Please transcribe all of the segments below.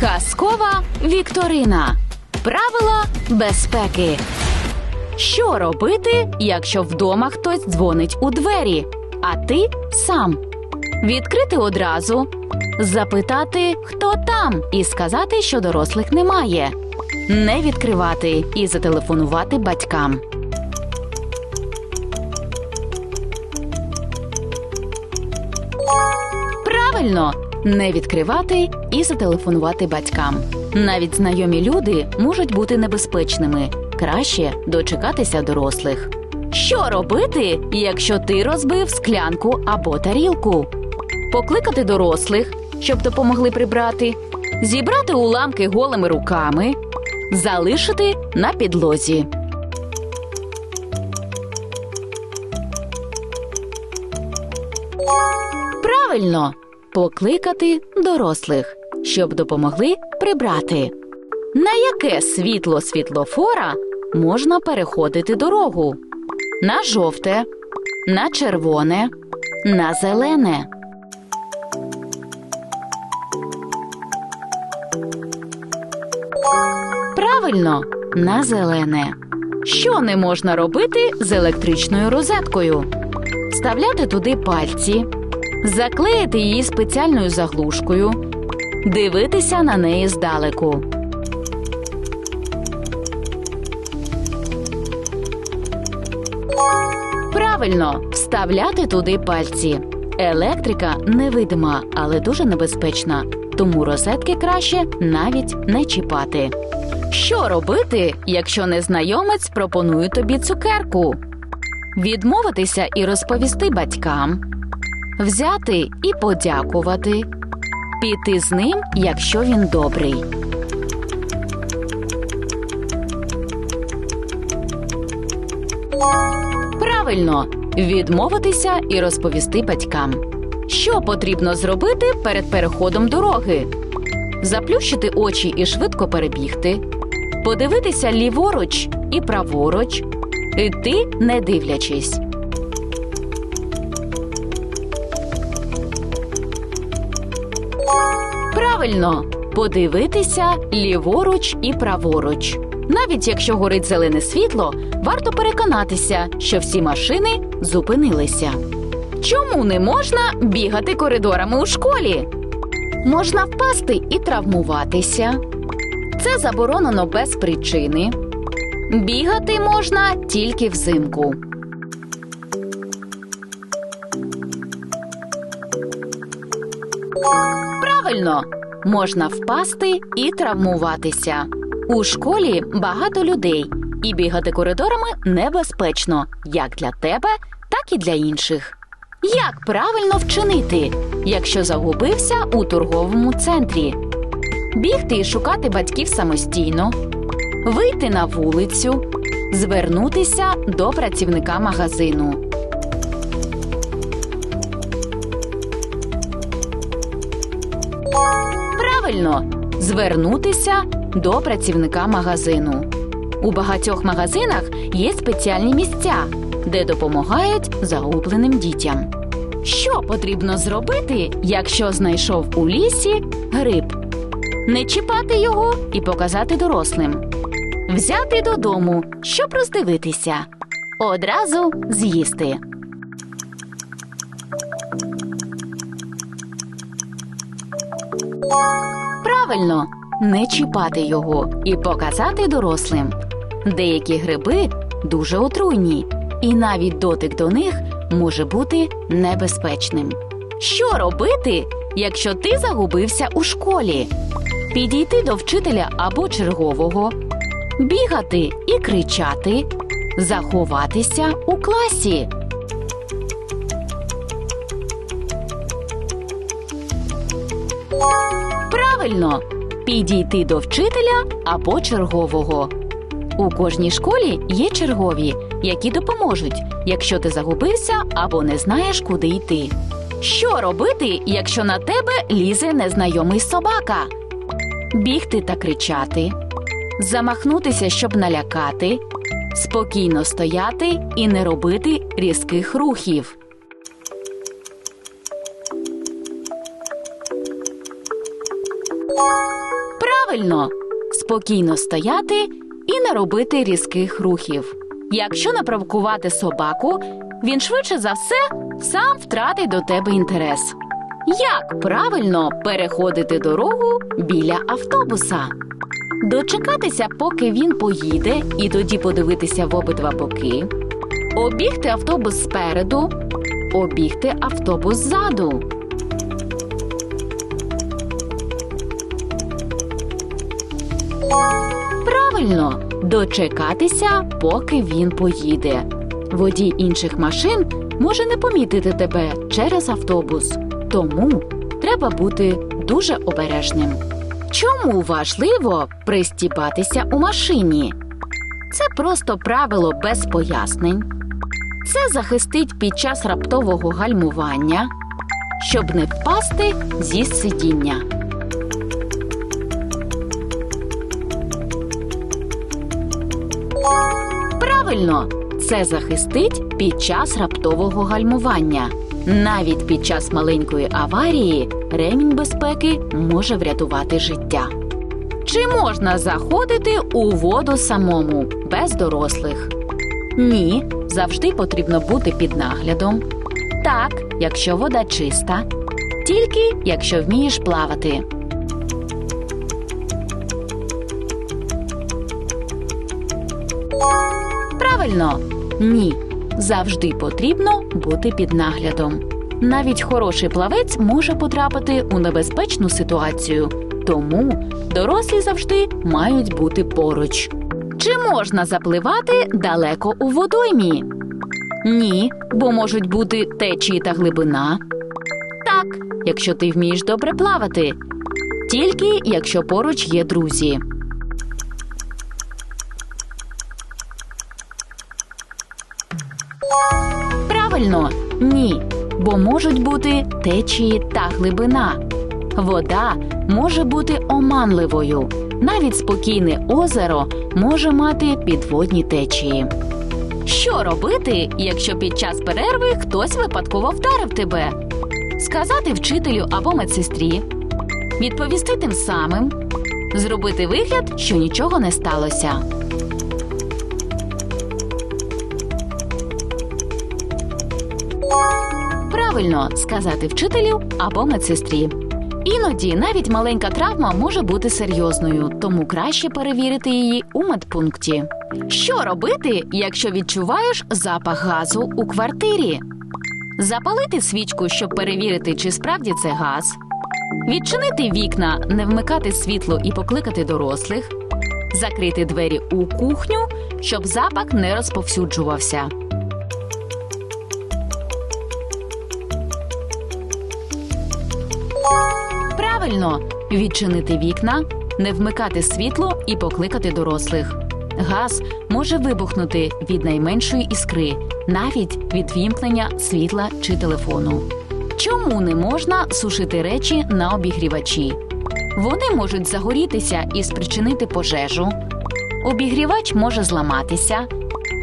Казкова Вікторина. Правила безпеки. Що робити, якщо вдома хтось дзвонить у двері, а ти сам? Відкрити одразу, запитати, хто там, і сказати, що дорослих немає. Не відкривати і зателефонувати батькам. Правильно, не відкривати і зателефонувати батькам. Навіть знайомі люди можуть бути небезпечними. Краще дочекатися дорослих. Що робити, якщо ти розбив склянку або тарілку? Покликати дорослих, щоб допомогли прибрати, зібрати уламки голими руками, залишити на підлозі. Правильно покликати дорослих, щоб допомогли прибрати. На яке світло світлофора можна переходити дорогу? На жовте, на червоне, на зелене. Правильно, на зелене. Що не можна робити з електричною розеткою? Вставляти туди пальці, заклеїти її спеціальною заглушкою, дивитися на неї здалеку. Правильно, вставляти туди пальці. Електрика невидима, але дуже небезпечна, тому розетки краще навіть не чіпати. Що робити, якщо незнайомець пропонує тобі цукерку? Відмовитися і розповісти батькам, взяти і подякувати, піти з ним, якщо він добрий. Правильно, відмовитися і розповісти батькам. Що потрібно зробити перед переходом дороги? Заплющити очі і швидко перебігти, подивитися ліворуч і праворуч, йти не дивлячись. Правильно, подивитися ліворуч і праворуч. Навіть якщо горить зелене світло, варто переконатися, що всі машини зупинилися. Чому не можна бігати коридорами у школі? Можна впасти і травмуватися. Це заборонено без причини. Бігати можна тільки взимку. Правильно, можна впасти і травмуватися. У школі багато людей, і бігати коридорами небезпечно як для тебе, так і для інших. Як правильно вчинити, якщо загубився у торговому центрі? Бігти і шукати батьків самостійно, вийти на вулицю, звернутися до працівника магазину. Правильно звернутися до працівника магазину. У багатьох магазинах є спеціальні місця, де допомагають загубленим дітям. Що потрібно зробити, якщо знайшов у лісі гриб? Не чіпати його і показати дорослим. Взяти додому, щоб роздивитися. Одразу з'їсти. Правильно, не чіпати його і показати дорослим. Деякі гриби дуже отруйні, і навіть дотик до них може бути небезпечним. Що робити, якщо ти загубився у школі? Підійти до вчителя або чергового, бігати і кричати, заховатися у класі. Правильно, підійти до вчителя або чергового. У кожній школі є чергові, які допоможуть, якщо ти загубився або не знаєш, куди йти. Що робити, якщо на тебе лізе незнайомий собака? Бігти та кричати, замахнутися, щоб налякати, спокійно стояти і не робити різких рухів. Правильно, спокійно стояти і не робити різких рухів. Якщо не провокувати собаку, він швидше за все сам втратить до тебе інтерес. Як правильно переходити дорогу біля автобуса? Дочекатися, поки він поїде, і тоді подивитися в обидва боки. Обігти автобус спереду, обігти автобус ззаду. Правильно, дочекатися, поки він поїде. Водій інших машин може не помітити тебе через автобус, тому треба бути дуже обережним. Чому важливо пристібатися у машині? Це просто правило без пояснень. Це захистить під час раптового гальмування, щоб не впасти зі сидіння. Правильно, це захистить під час раптового гальмування. Навіть під час маленької аварії ремінь безпеки може врятувати життя. Чи можна заходити у воду самому без дорослих? Ні, завжди потрібно бути під наглядом. Так, якщо вода чиста, тільки якщо вмієш плавати. Правильно, ні. Завжди потрібно бути під наглядом. Навіть хороший плавець може потрапити у небезпечну ситуацію, тому дорослі завжди мають бути поруч. Чи можна запливати далеко у водоймі? Ні, бо можуть бути течії та глибина. Так, якщо ти вмієш добре плавати, тільки якщо поруч є друзі. Правильно, ні, бо можуть бути течії та глибина. Вода може бути оманливою. Навіть спокійне озеро може мати підводні течії. Що робити, якщо під час перерви хтось випадково вдарив тебе? Сказати вчителю або медсестрі, відповісти тим самим, зробити вигляд, що нічого не сталося. Правильно сказати вчителю або медсестрі. Іноді навіть маленька травма може бути серйозною, тому краще перевірити її у медпункті. Що робити, якщо відчуваєш запах газу у квартирі? Запалити свічку, щоб перевірити, чи справді це газ, відчинити вікна, не вмикати світло і покликати дорослих, закрити двері у кухню, щоб запах не розповсюджувався. Правильно відчинити вікна, не вмикати світло і покликати дорослих. Газ може вибухнути від найменшої іскри, навіть від вімкнення світла чи телефону. Чому не можна сушити речі на обігрівачі? Вони можуть загорітися і спричинити пожежу. Обігрівач може зламатися,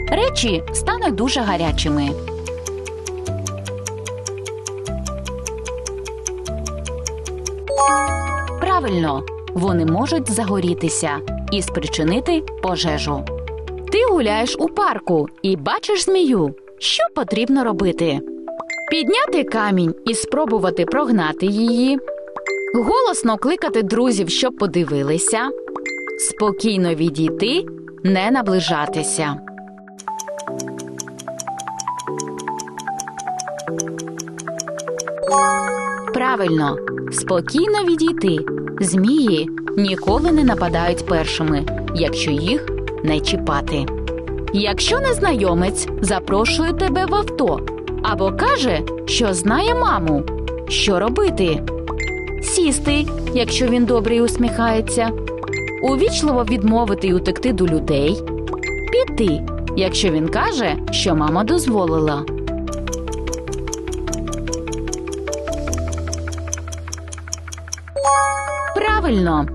речі стануть дуже гарячими. Правильно, вони можуть загорітися і спричинити пожежу. Ти гуляєш у парку і бачиш змію. Що потрібно робити? Підняти камінь і спробувати прогнати її, голосно кликати друзів, щоб подивилися, спокійно відійти, не наближатися. Правильно, спокійно відійти. Змії ніколи не нападають першими, якщо їх не чіпати. Якщо незнайомець запрошує тебе в авто або каже, що знає маму, що робити? Сісти, якщо він добрий і усміхається, увічливо відмовити й утекти до людей, піти, якщо він каже, що мама дозволила. правильно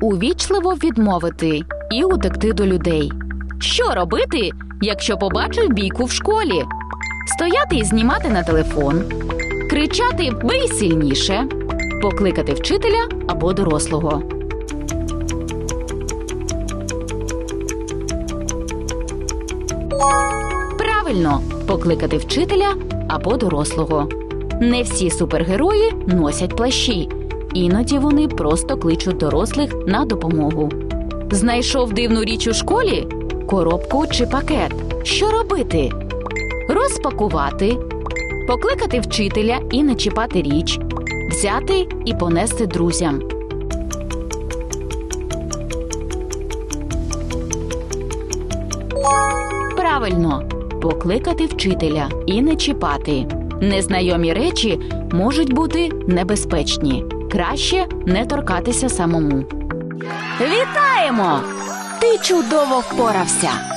увічливо відмовити і утекти до людей. Що робити, якщо побачив бійку в школі? Стояти і знімати на телефон, кричати бий сильніше, покликати вчителя або дорослого. Правильно покликати вчителя або дорослого. Не всі супергерої носять плащі. Іноді вони просто кличуть дорослих на допомогу. Знайшов дивну річ у школі? Коробку чи пакет. Що робити? Розпакувати, покликати вчителя і не чіпати річ, взяти і понести друзям. Правильно, покликати вчителя і не чіпати. Незнайомі речі можуть бути небезпечні. Краще не торкатися самому. Вітаємо! Ти чудово впорався!